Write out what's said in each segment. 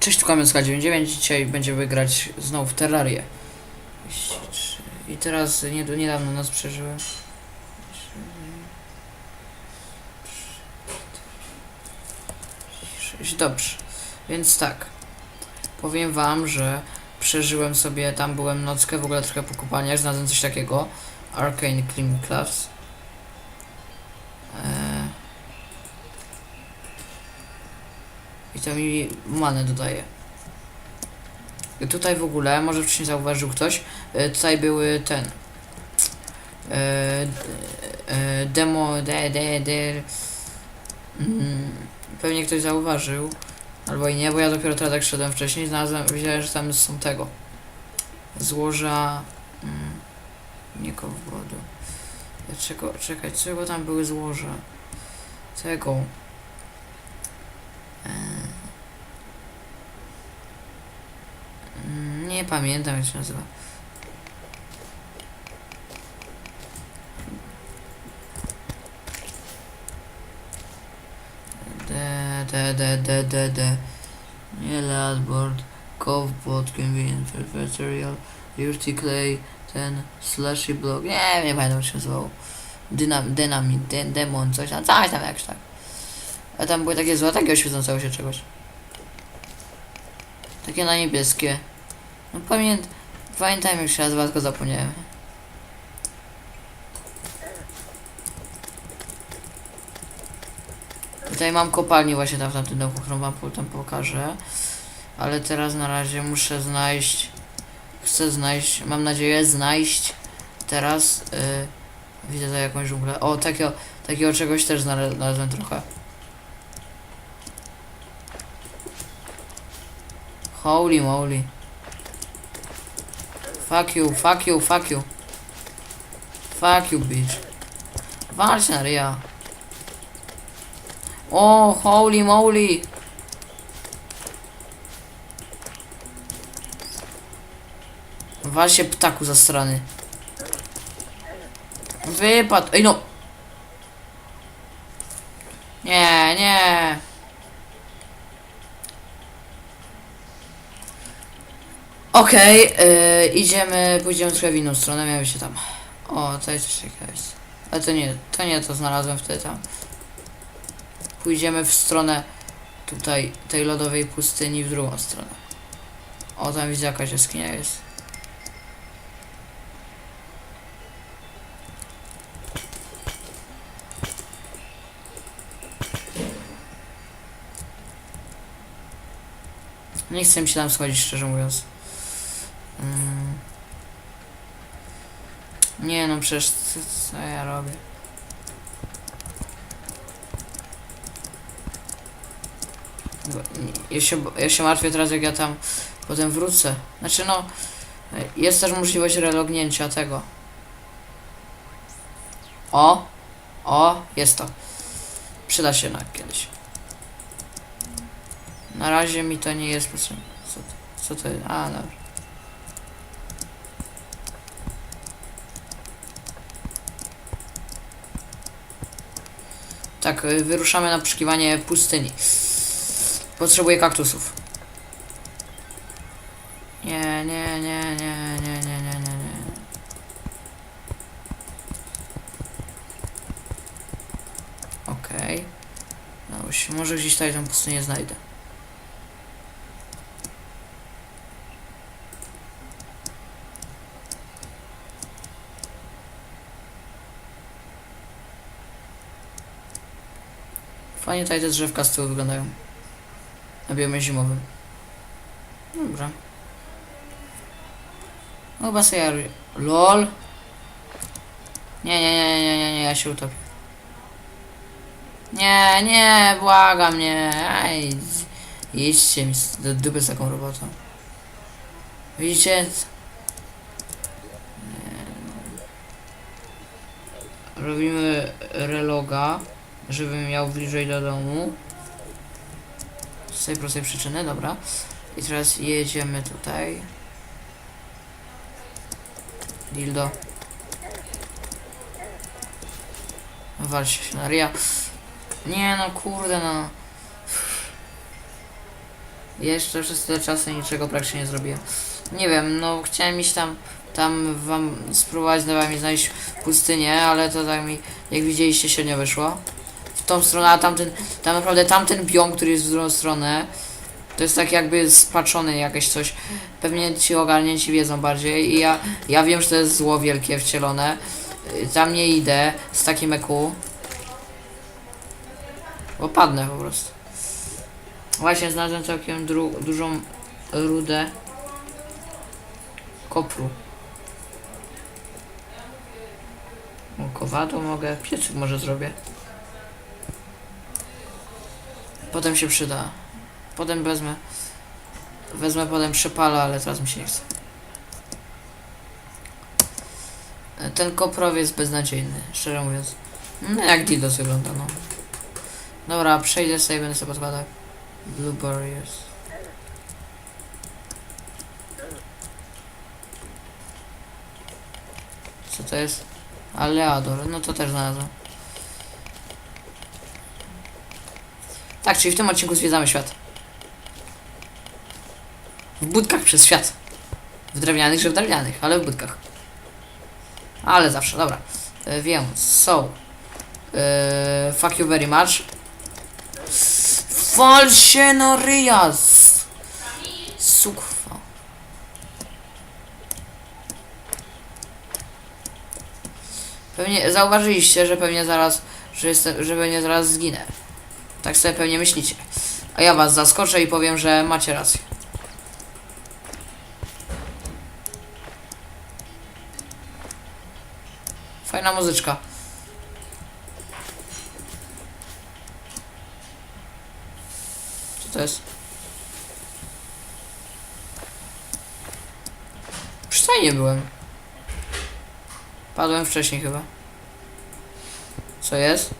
Cześć, tu Kamionska 99. Dzisiaj będziemy grać znowu w Terrarię. I teraz nie, niedawno nas przeżyłem. Dobrze. Więc tak. Powiem wam, że przeżyłem sobie, tam byłem nockę, w ogóle trochę po znalazłem coś takiego. Arcane Clean Class. To mi manę dodaje. Tutaj w ogóle, może wcześniej zauważył ktoś, e, tutaj były ten. E, e, demo, de, de, de. Mm, pewnie ktoś zauważył, albo i nie, bo ja dopiero teraz jak szedłem wcześniej, znalazłem, wiedziałem, że tam są tego. Złoża. Mm, nie kowbodu. Czego, czekaj, czego tam były złoża? Tego. E, Nie pamiętam jak się nazywa. De, de, de, de, de. Nie Ladboard, Covebot, Convenient Material, Dirty Clay, ten Slushy Block, nie, nie pamiętam jak się nazywało. Dynam, dynamit, de, demon, coś tam, coś tam jakś tak. A tam były takie zła, takie oświecące się czegoś. Takie na niebieskie. No pamięt... Pamiętam się nazywa, tylko zapomniałem. Tutaj mam kopalnię właśnie tam w tamtym domu, którą wam potem pokażę. Ale teraz na razie muszę znaleźć... Chcę znaleźć, mam nadzieję znaleźć teraz... Yy, widzę tutaj jakąś dżunglę. O, takiego, takiego czegoś też znalaz- znalazłem trochę. Holy moly. Fuck you, fuck you, fuck you. Fuck you, bitch. Walcz na ryja. O, holy moly. Wal się ptaku za strony. Wypadł. Ej no. Nie, nie. Okej, yy, idziemy, pójdziemy trochę w inną stronę, miałem się tam. O, tutaj coś takiego jest. Ale to nie, to nie to znalazłem wtedy tam. Pójdziemy w stronę tutaj tej lodowej pustyni w drugą stronę. O, tam widzę jakaś jaskinia jest. Nie chcę mi się tam schodzić, szczerze mówiąc. Mm. Nie no, przecież co, ja robię? Ja, się, ja się martwię teraz, jak ja tam potem wrócę. Znaczy no, jest też możliwość relognięcia tego. O! O! Jest to. Przyda się na kiedyś. Na razie mi to nie jest potrzebne. Co, co to jest? A, dobra. Tak, y, wyruszamy na poszukiwanie pustyni. Potrzebuję kaktusów. Nie, nie, nie, nie, nie, nie, nie, nie, nie. Okej. No już, może gdzieś tutaj tą pustynię znajdę. Tutaj te drzewka z tyłu wyglądają. Na biomie zimowym. Dobra. Chyba sobie. LOL! Nie, nie, nie, nie, nie, nie, ja się utopię. Nie, nie, błagam, nie. Ej, z- idźcie mi do dupy z taką robotą. Widzicie? Robimy reloga, żebym miał bliżej do domu. Z tej prostej przyczyny, dobra. I teraz jedziemy tutaj. Dildo. Wal się na ryja. Nie no, kurde no. Jeszcze przez tyle czasu niczego praktycznie nie zrobiłem. Nie wiem, no chciałem iść tam, tam wam spróbować z wami znaleźć pustynię, ale to tak mi, jak widzieliście, średnio wyszło. Tą stronę, a tamten, tam naprawdę tamten biom, który jest w drugą stronę, to jest tak jakby spaczony jakieś coś. Pewnie ci ogarnięci wiedzą bardziej i ja, ja wiem, że to jest zło wielkie wcielone. Tam nie idę z takim EQ. Bo padnę po prostu. Właśnie znalazłem całkiem dru- dużą rudę kopru. Kowadło mogę, piecyk może zrobię. Potem się przyda. Potem wezmę. Wezmę potem przepala, ale teraz mi się nie chce. Ten koprowiec jest beznadziejny, szczerze mówiąc. No jak Didos wygląda, no. Dobra, przejdę sobie, będę sobie podkładał. Blue Barriers. Co to jest? Aleador, no to też znalazłem. Tak, czyli w tym odcinku zwiedzamy świat. W budkach przez świat. W drewnianych, że w drewnianych, ale w budkach. Ale zawsze, dobra. E, więc, so. E, fuck you very much. Wal się! Sukwa. Pewnie zauważyliście, że pewnie zaraz, że jestem, że pewnie zaraz zginę. Tak sobie pewnie myślicie. A ja was zaskoczę i powiem, że macie rację. Fajna muzyczka. Co to jest? Przystajnie byłem. Padłem wcześniej chyba. Co jest?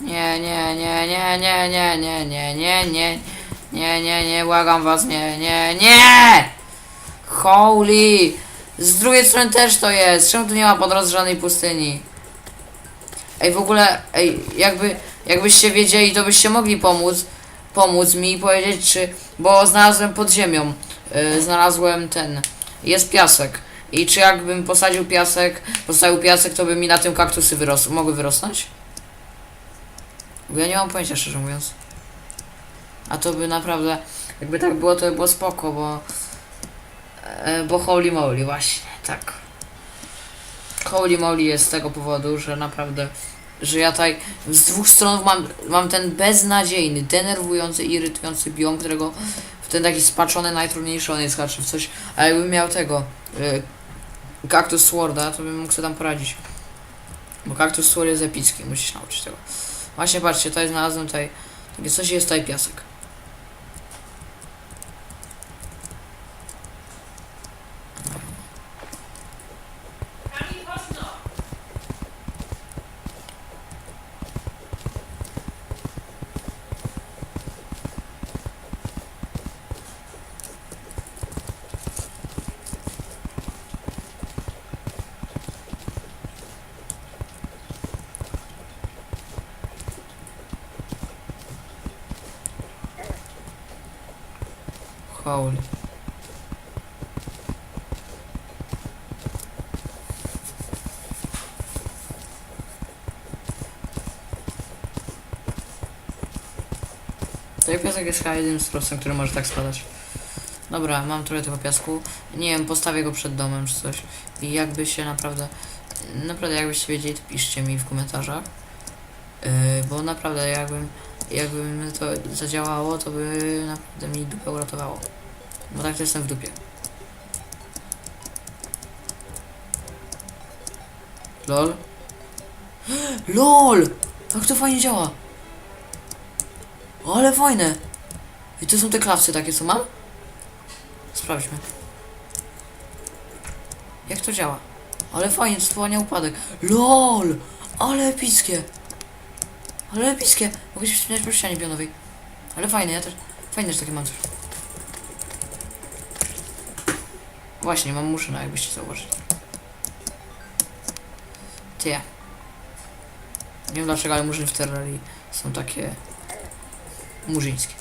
Nie, nie, nie, nie, nie, nie, nie, nie, nie, nie, nie, nie, nie, błagam was, nie, nie, nie! Holy! Z drugiej strony też to jest. Czemu tu nie ma po drodze żadnej pustyni? Ej, w ogóle, ej, jakby, jakbyście wiedzieli, to byście mogli pomóc, pomóc mi i powiedzieć, czy, bo znalazłem pod ziemią, yy, znalazłem ten, jest piasek. I czy jakbym posadził piasek, postawił piasek, to by mi na tym kaktusy wyros mogły wyrosnąć? Bo ja nie mam pojęcia, szczerze mówiąc. A to by naprawdę, jakby tak było, to by było spoko, bo... E, bo holy moly, właśnie, tak. Holy moly jest z tego powodu, że naprawdę, że ja tutaj z dwóch stron mam, mam ten beznadziejny, denerwujący, irytujący biom, którego w ten taki spaczony, najtrudniejszy on jest haczy w coś, a jakbym miał tego, y, kaktus Sworda, to bym mógł sobie tam poradzić. Bo kaktus Sword jest epicki, musisz nauczyć tego. Właśnie patrzcie, tutaj znalazłem tutaj, takie coś jest tutaj piasek. Holy. Tutaj piasek jest chyba jedynym surowcem, który może tak spadać. Dobra, mam trochę tego piasku. Nie wiem, postawię go przed domem czy coś. I jakby się naprawdę... Naprawdę jakbyście wiedzieli, to piszcie mi w komentarzach. Yy, bo naprawdę jakbym... Jakby to zadziałało, to by naprawdę mi dupę uratowało. Bo tak to jestem w dupie. LOL. LOL! Jak to fajnie działa! Ale fajne! I to są te klawcy takie, co mam? Sprawdźmy. Jak to działa? Ale fajnie, spłania upadek. LOL! Ale epickie! Ale epickie! Mogę się wspinać po ścianie pionowej. Ale fajne, ja też... Fajne, że takie mam coś. Właśnie, mam muszynę, jakbyście zauważyli. Ty. Nie wiem dlaczego, ale murzyny w Terrarii są takie... murzyńskie.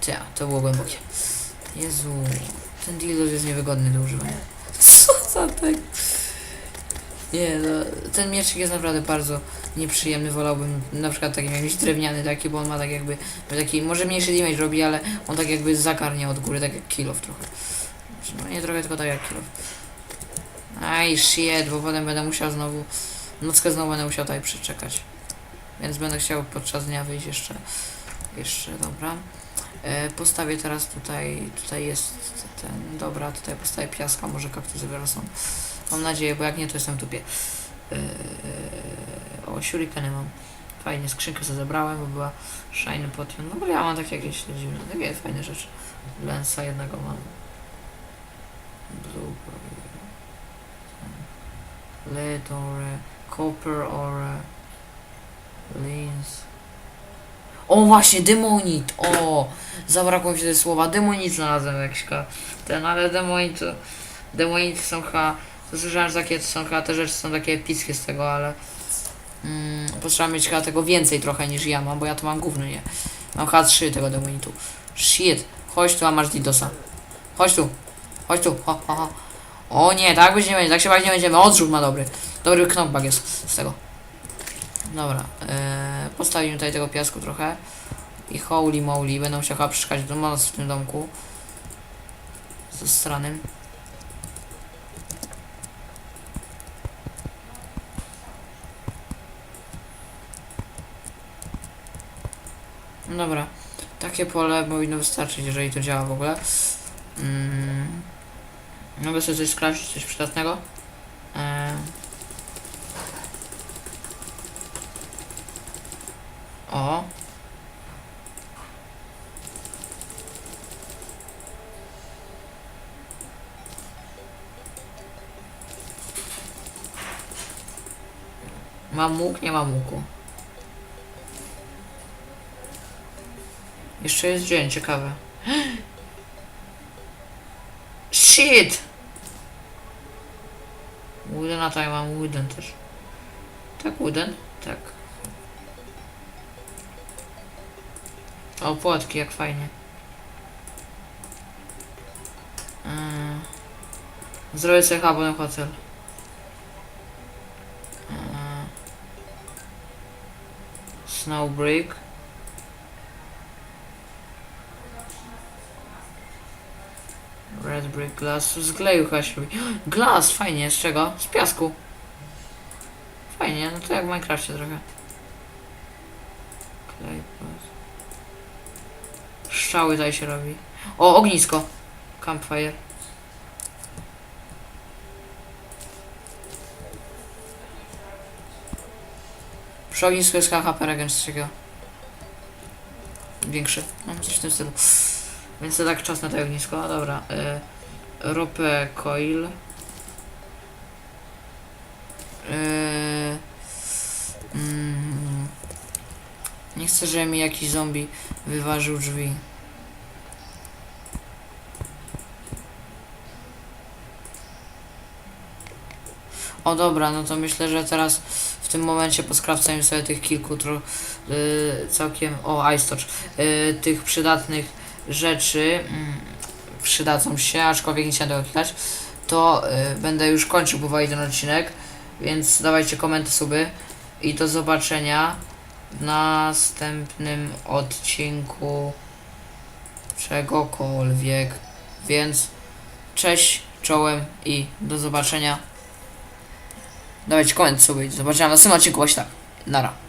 Tia, to było głębokie. Jezu, ten dildo jest niewygodny do używania. Co za tak? Nie, no, ten mieczek jest naprawdę bardzo nieprzyjemny. Wolałbym na przykład taki jakiś drewniany taki, bo on ma tak jakby taki, może mniejszy damage robi, ale on tak jakby zakarnia od góry, tak jak kilof trochę. No nie trochę, tylko tak jak kilof. Aj, shit, bo potem będę musiał znowu, nockę znowu będę musiał tutaj przeczekać. Więc będę chciał podczas dnia wyjść jeszcze, jeszcze, dobra. E, postawię teraz tutaj, tutaj jest ten, dobra, tutaj postawię piaska, może kaktusy wyrosną. Mam nadzieję, bo jak nie, to jestem w dupie. E, o, shurikeny mam. Fajnie, skrzynkę sobie zebrałem, bo była shiny potion. No bo ja mam takie jakieś dziwne, takie fajne rzeczy. Lensa jednego mam. Blue, lead or uh, copper or uh, lens. O właśnie, demonit! O! Zabrakło mi się tego słowa. Demonit znalazłem jakiś ten, ale demonit to... Demonity są chyba... Słyszałem, że takie to są chyba te rzeczy są takie epickie z tego, ale... Mm, potrzeba mieć chyba tego więcej trochę niż ja mam, bo ja to mam gówno, nie? Mam chyba trzy tego demonitu. Shit! Chodź tu, a masz Didosa. Chodź tu. Chodź tu. Ho, ho, ho. O nie, tak być nie będzie, tak się bać nie będziemy. Odrzut ma dobry. Dobry knockback jest z tego. Dobra, eee, postawimy tutaj tego piasku trochę. I holy moly, będę musiał chyba przeszkać do moc w tym domku. Ze stranym. No Dobra, takie pole powinno wystarczyć, jeżeli to działa w ogóle. Mm. Mogę sobie coś coś przydatnego. Eee. O. Mam łuk? Nie mam łuku. Jeszcze jest dzień, ciekawe. Shit! Woodena tutaj mam wooden też. Tak, wooden? Tak. O, płotki, jak fajnie. Yy. Zrobię sobie potem hotel. Yy. Red brick glass. Z gleju chyba się robi. Glass, fajnie, z czego? Z piasku. Fajnie, no to jak w Minecrafcie trochę. Glass. Strzały tutaj się robi. O, ognisko. Campfire. Przy ognisku jest HHP regen z czego? Większy. No, coś w tym stylu. Więc to tak czas na to ognisko. Dobra. Y, ropę coil. Y, mm, nie chcę, żeby mi jakiś zombie wyważył drzwi. O dobra, no to myślę, że teraz w tym momencie poskrawcajmy sobie tych kilku tro, y, całkiem, o ice touch, y, tych przydatnych rzeczy mm, przydadzą się, aczkolwiek nie chciałem tego klikać, to y, będę już kończył powoli ten odcinek, więc dawajcie komenty, suby i do zobaczenia w następnym odcinku czegokolwiek, więc cześć, czołem i do zobaczenia. Dawajcie komenty sobie i do zobaczenia w następnym odcinku właśnie tak. Nara.